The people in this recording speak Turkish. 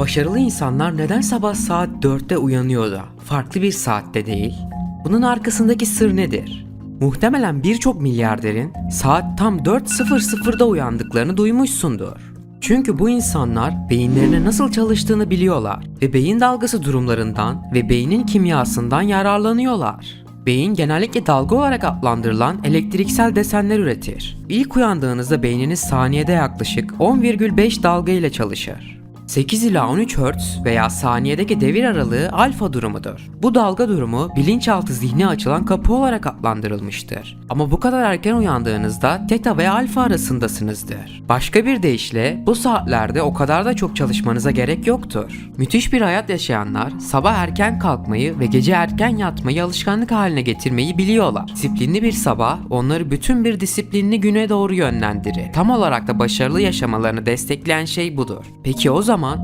Başarılı insanlar neden sabah saat 4'te uyanıyor da farklı bir saatte değil? Bunun arkasındaki sır nedir? Muhtemelen birçok milyarderin saat tam 4.00'da uyandıklarını duymuşsundur. Çünkü bu insanlar beyinlerinin nasıl çalıştığını biliyorlar ve beyin dalgası durumlarından ve beynin kimyasından yararlanıyorlar. Beyin genellikle dalga olarak adlandırılan elektriksel desenler üretir. İlk uyandığınızda beyniniz saniyede yaklaşık 10,5 dalga ile çalışır. 8 ila 13 Hz veya saniyedeki devir aralığı alfa durumudur. Bu dalga durumu bilinçaltı zihni açılan kapı olarak adlandırılmıştır. Ama bu kadar erken uyandığınızda teta ve alfa arasındasınızdır. Başka bir deyişle bu saatlerde o kadar da çok çalışmanıza gerek yoktur. Müthiş bir hayat yaşayanlar sabah erken kalkmayı ve gece erken yatmayı alışkanlık haline getirmeyi biliyorlar. Disiplinli bir sabah onları bütün bir disiplinli güne doğru yönlendirir. Tam olarak da başarılı yaşamalarını destekleyen şey budur. Peki o zaman Ama